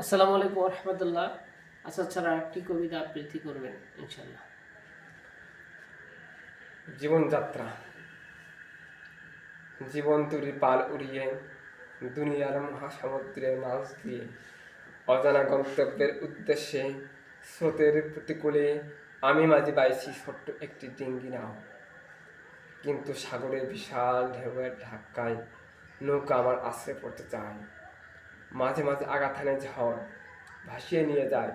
আসসালামু আলাইকুম রহমতুল্লাহ আচ্ছা ছাড়া একটি কবিতা আবৃত্তি করবেন ইনশাল্লাহ জীবনযাত্রা। জীবন তৈরি পাল উড়িয়ে, দুনিয়ার মহাসমুদ্রের মাছ দিয়ে, অজানা গন্তব্যের উদ্দেশ্যে, স্রোতের প্রতিকূলে আমি মাঝে বাইছি ছোট্ট একটি ডিঙ্গি নাও। কিন্তু সাগরের বিশাল ঢেউয়ের ধাক্কায় নৌকা আমার আশ্রয় পড়তে চায়। মাঝে মাঝে আগাথানে ঝড় ভাসিয়ে নিয়ে যায়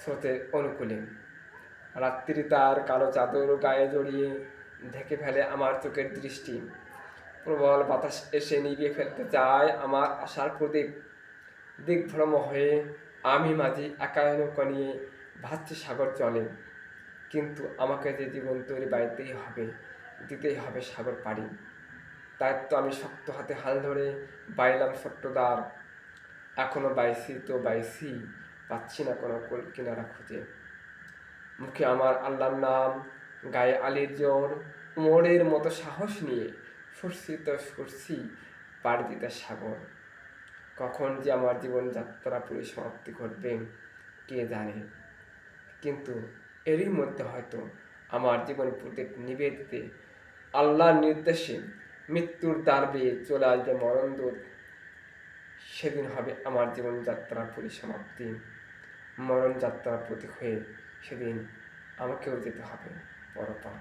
স্রোতের অনুকূলে। রাত্রি তার কালো চাদর গায়ে জড়িয়ে ঢেকে ফেলে আমার চোখের দৃষ্টি। প্রবল বাতাস এসে নিভিয়ে ফেলতে চায় আমার আশার প্রদীপ। দিগ্ভ্রম হয়ে আমি মাঝে একা নৌকা নিয়ে ভাসছে সাগর চলে কিন্তু আমাকে যে জীবন তৈরি বাড়িতেই হবে, দিতেই হবে সাগর পাড়ি। তাই তো আমি শক্ত হাতে হাল ধরে বাইলাম ছোট্ট দ্বার। এখনও বাইসি, তো বাইসি, পাচ্ছি না কোনো কোল কিনারা খুঁজে। মুখে আমার আল্লাহর নাম, গায়ে আলীর জোর, উমরের মতো সাহস নিয়ে সরছি তো সরছি পাড়ি দিতে সাগর। কখন যে আমার জীবনযাত্রা পরিসমাপ্তি ঘটবে, কে জানে? কিন্তু এরই মধ্যে হয়তো আমার জীবন প্রদীপ নিবে দিতে আল্লাহর নির্দেশে মৃত্যুর দ্বার বেয়ে চলে আসবে মরণদূত সেদিন হবে আমার জীবনযাত্রার পরিসমাপ্তি। মরণযাত্রার প্রতীক হয়ে সেদিন আমাকেও যেতে হবে পরপর